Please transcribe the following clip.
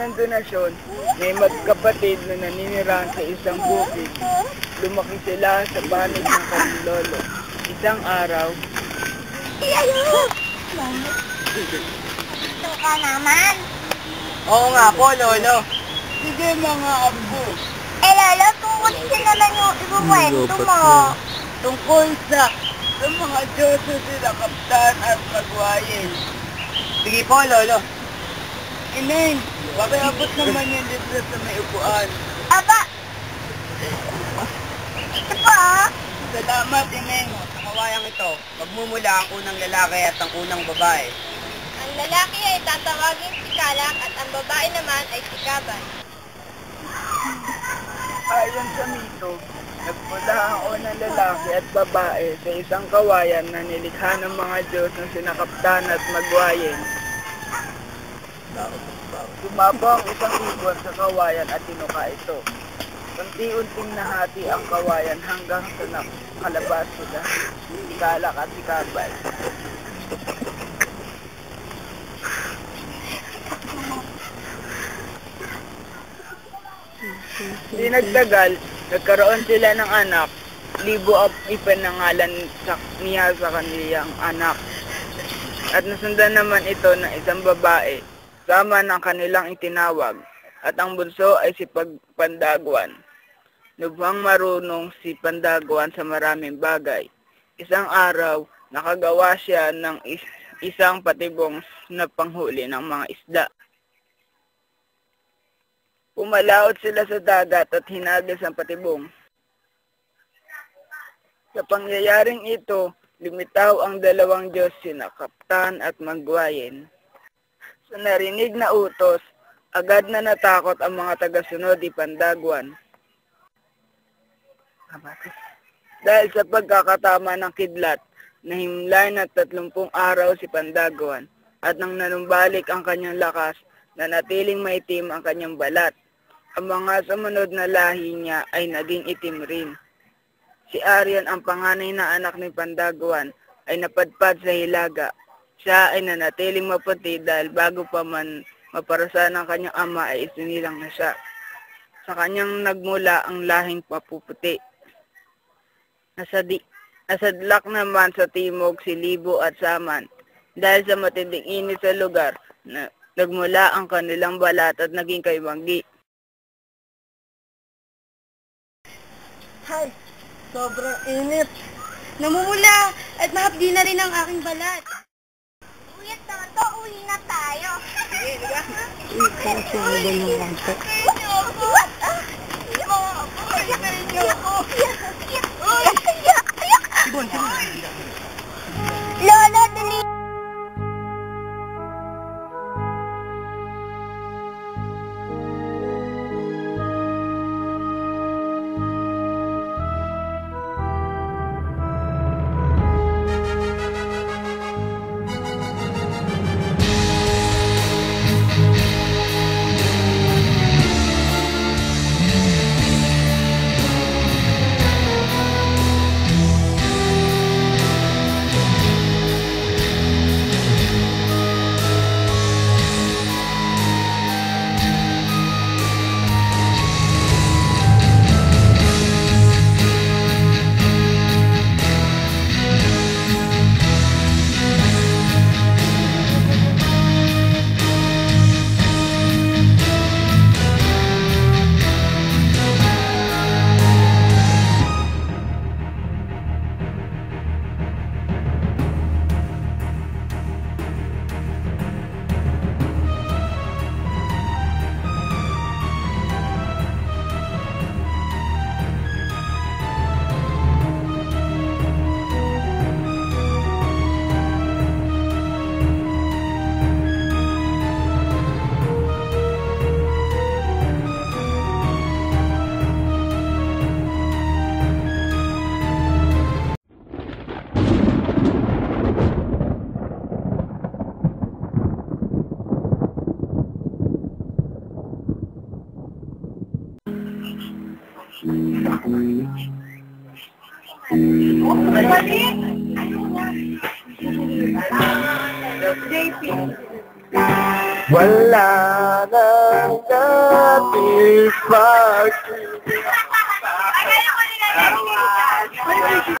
ng donasyon, may magkapatid na naninirahan sa isang bukid. Lumaki sila sa panig ng kanilang lolo. Isang araw, Ito ka naman. Oo nga po, Lolo. Sige mga apo, Eh, Lolo, tungkol sa naman yung ibukwento mo. tungkol sa sa mga Diyos na sinakaptan at magwayin. Sige po, Lolo. Ineng, pakiabot naman yung libro sa may upuan. Aba! Ito ah. Salamat, Ineng. Sa kawayang ito, magmumula ang unang lalaki at ang unang babae. Ang lalaki ay tatawagin si Kalak at ang babae naman ay si Kabay. Ayon sa mito, nagmula ang unang lalaki at babae sa isang kawayan na nilikha ng mga Diyos na sinakaptan at magwayin. Sumaba ang isang ibon sa kawayan at tinuka ito. Unti-unting nahati ang kawayan hanggang sa nakalabas sila. Si Kalak at si Kabay. Di nagtagal, nagkaroon sila ng anak. Libo ang ipanangalan sa, niya sa kaniyang anak. At nasundan naman ito ng isang babae, sama ng kanilang itinawag. At ang bunso ay si Pagpandagwan. Lubhang marunong si Pandagwan sa maraming bagay. Isang araw, nakagawa siya ng is- isang patibong na panghuli ng mga isda. Pumalaot sila sa dagat at hinagis ang patibong. Sa pangyayaring ito, lumitaw ang dalawang Diyos sina Kaptan at Magwayin. Sa narinig na utos, agad na natakot ang mga tagasunod ni Pandagwan. Dahil sa pagkakatama ng kidlat, nahimlay na tatlumpung araw si Pandagwan at nang nanumbalik ang kanyang lakas, nanatiling maitim ang kanyang balat. Ang mga sumunod na lahi niya ay naging itim rin. Si Aryan, ang panganay na anak ni Pandagwan, ay napadpad sa hilaga. Siya ay nanatiling maputi dahil bago pa man maparasan ng kanyang ama ay isinilang na siya. Sa kanyang nagmula ang lahing papuputi. Nasadi, nasadlak naman sa timog si Libo at Saman. Dahil sa matinding init sa lugar, na, nagmula ang kanilang balat at naging kaibanggi. Hay, sobrang init. Namumula at mahapdi na rin ang aking balat. Saya sudah. Wala nang dating pag